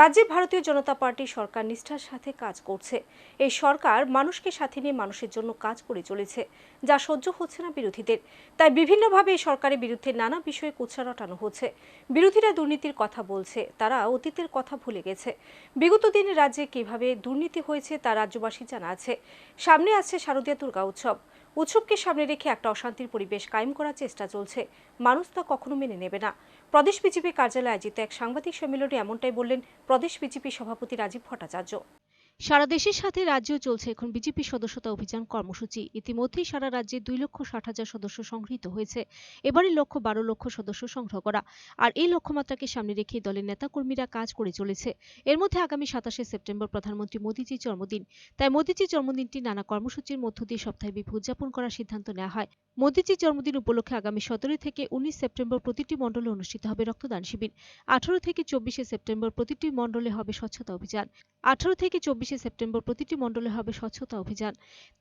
রাজ্যে ভারতীয় জনতা পার্টি সরকার নিষ্ঠার সাথে কাজ করছে। এই সরকার মানুষকে সাথে নিয়ে মানুষের জন্য কাজ করে চলেছে, যা সহ্য হচ্ছে না বিরোধীদের। তাই বিভিন্নভাবে এই সরকারের বিরুদ্ধে নানা বিষয়ে কুৎসা রটানো হচ্ছে। বিরোধীরা দুর্নীতির কথা বলছে, তারা অতীতের কথা ভুলে গেছে। বিগত দিনে রাজ্যে কীভাবে দুর্নীতি হয়েছে তা রাজ্যবাসী জানা আছে। সামনে আছে শারদীয় দুর্গা উৎসব। উৎসবকে সামনে রেখে একটা অশান্তির পরিবেশ কায়েম করার চেষ্টা চলছে। মানুষ তা কখনো মেনে নেবে না। প্রদেশ বিজেপি কার্যালয়ে আয়োজিত এক সাংবাদিক সম্মেলনে এমনটাই বললেন প্রদেশ বিজেপি সভাপতি রাজীব ভট্টাচার্য। সারা দেশের সাথে রাজ্যেও চলছে এখন বিজেপি সদস্যতা অভিযান কর্মসূচি। ইতিমধ্যেই সারা রাজ্যে দুই লক্ষ ষাট হাজার সদস্য সংগৃহীত হয়েছে। এবারে লক্ষ্য বারো লক্ষ সদস্য সংগ্রহ করা। আর এই লক্ষ্যমাত্রাকে সামনে রেখে দলের নেতাকর্মীরা কাজ করে চলেছে। এর মধ্যে আগামী সাতাশে সেপ্টেম্বর প্রধানমন্ত্রী মোদীজির জন্মদিন। তাই মোদীজির জন্মদিনটি নানা কর্মসূচির মধ্য দিয়ে সপ্তাহব্যাপী উদযাপন করার সিদ্ধান্ত নেওয়া হয়। মোদীজির জন্মদিন উপলক্ষে আগামী সতেরো থেকে উনিশ সেপ্টেম্বর প্রতিটি মণ্ডলে অনুষ্ঠিত হবে রক্তদান শিবির। আঠারো থেকে চব্বিশে সেপ্টেম্বর প্রতিটি মণ্ডলে হবে স্বচ্ছতা অভিযান। আঠারো থেকে চব্বিশে সেপ্টেম্বর প্রতিটি মণ্ডলে হবে স্বচ্ছতা অভিযান।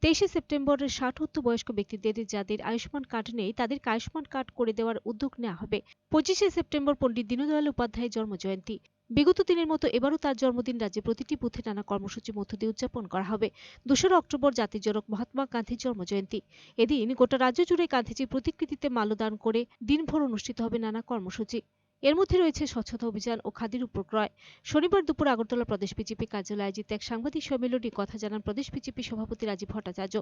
তেইশে সেপ্টেম্বরের ষাট ঊর্ধ্ব বয়স্ক ব্যক্তিদের যাদের আয়ুষ্মান কার্ড নেই, তাদেরকে আয়ুষ্মান কার্ড করে দেওয়ার উদ্যোগ নেওয়া হবে। পঁচিশে সেপ্টেম্বর পণ্ডিত দীনদয়াল উপাধ্যায়ের জন্মজয়ন্তী। বিগত দিনের মতো এবারও তার জন্মদিন রাজ্যে প্রতিটি বুথে নানা কর্মসূচির মধ্য দিয়ে উদযাপন করা হবে। দোসরা অক্টোবর জাতির জনক মহাত্মা গান্ধীর জন্মজয়ন্তী। এদিন গোটা রাজ্য জুড়ে গান্ধীজির প্রতিকৃতিতে মাল্যদান করে দিনভর অনুষ্ঠিত হবে নানা কর্মসূচি। এর মধ্যে রয়েছে স্বচ্ছতা অভিযান ও খাদির উপক্রয়। শনিবার দুপুর আগরতলা প্রদেশ বিজেপি কার্যালয়ে আয়োজিত এক সাংবাদিক সম্মেলনে কথা জানান প্রদেশ বিজেপি সভাপতি রাজীব ভট্টাচার্য।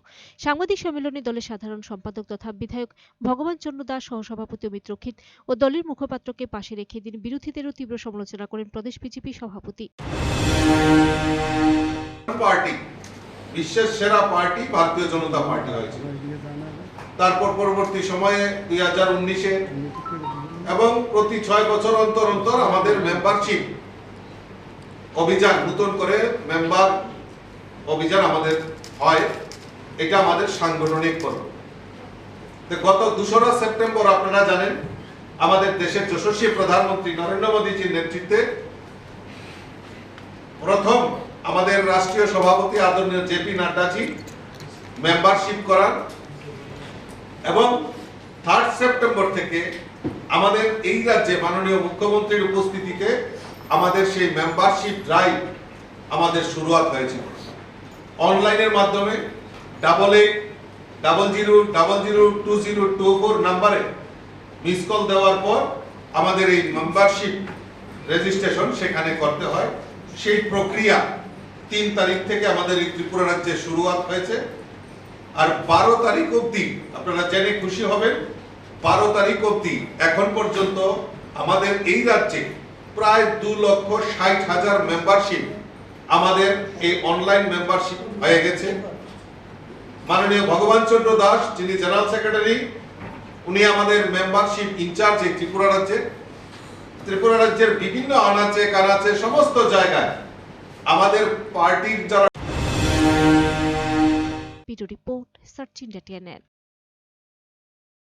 সাংবাদিক সম্মেলনে দলের সাধারণ সম্পাদক তথা বিধায়ক ভগবান চন্দ্র দাস, সহসভাপতি অমিত রক্ষিত ও দলের মুখপাত্রকে পাশে রেখে দিন বিরোধীদেরও তীব্র সমালোচনা করেন প্রদেশ বিজেপি সভাপতি। বিশ্বের সেরা পার্টি ভারতীয় জনতা পার্টি হয়েছে। তারপর পরবর্তী সময়ে দুই হাজার উনিশে এবং প্রতি ছয় বছর অন্তর অন্তর আমাদের মেম্বারশিপ অভিযান, নতুন করে মেম্বার অভিযান আমাদের হয়। এটা আমাদের সাংগঠনিক পর্ব গত দোসরা সেপ্টেম্বর আপনারা জানেন, আমাদের দেশের যশস্বী প্রধানমন্ত্রী নরেন্দ্র মোদীজির নেতৃত্বে প্রথম আমাদের রাষ্ট্রীয় সভাপতি আদরণীয় জেপি নাড্ডাজি মেম্বারশিপ করান এবং থার্ড সেপ্টেম্বর থেকে আমাদের এই রাজ্যে মাননীয় মুখ্যমন্ত্রীর উপস্থিতিতে আমাদের সেই মেম্বারশিপ ড্রাইভ আমাদের শুরুয়াত হয়েছিল। অনলাইনের মাধ্যমে double eight double zero double zero two zero two four নাম্বারে মিস কল দেওয়ার পর আমাদের এই মেম্বারশিপ রেজিস্ট্রেশন সেখানে করতে হয়। সেই প্রক্রিয়া তিন তারিখ থেকে আমাদের এই ত্রিপুরা রাজ্যে শুরুয়াত হয়েছে। আর বারো তারিখ অবধি আপনারা জেনে খুশি হবেন বারো তারিখ অবধি এখন পর্যন্ত আমাদের এই রাজ্যে প্রায় দু লক্ষ ষাট হাজার মেম্বারশিপ আমাদের এই অনলাইন মেম্বারশিপ হয়ে গেছে। মাননীয় ভগবান চন্দ্র দাস যিনি জেনারেল সেক্রেটারি উনি আমাদের মেম্বারশিপ ইনচার্জ এই ত্রিপুরা রাজ্যে। ত্রিপুরা রাজ্যের বিভিন্ন আনাচে, কানাচে, সমস্ত জায়গায় আমাদের পার্টির যারা রিপোর্ট সার্চ ইন্ডিয়া টিএনএন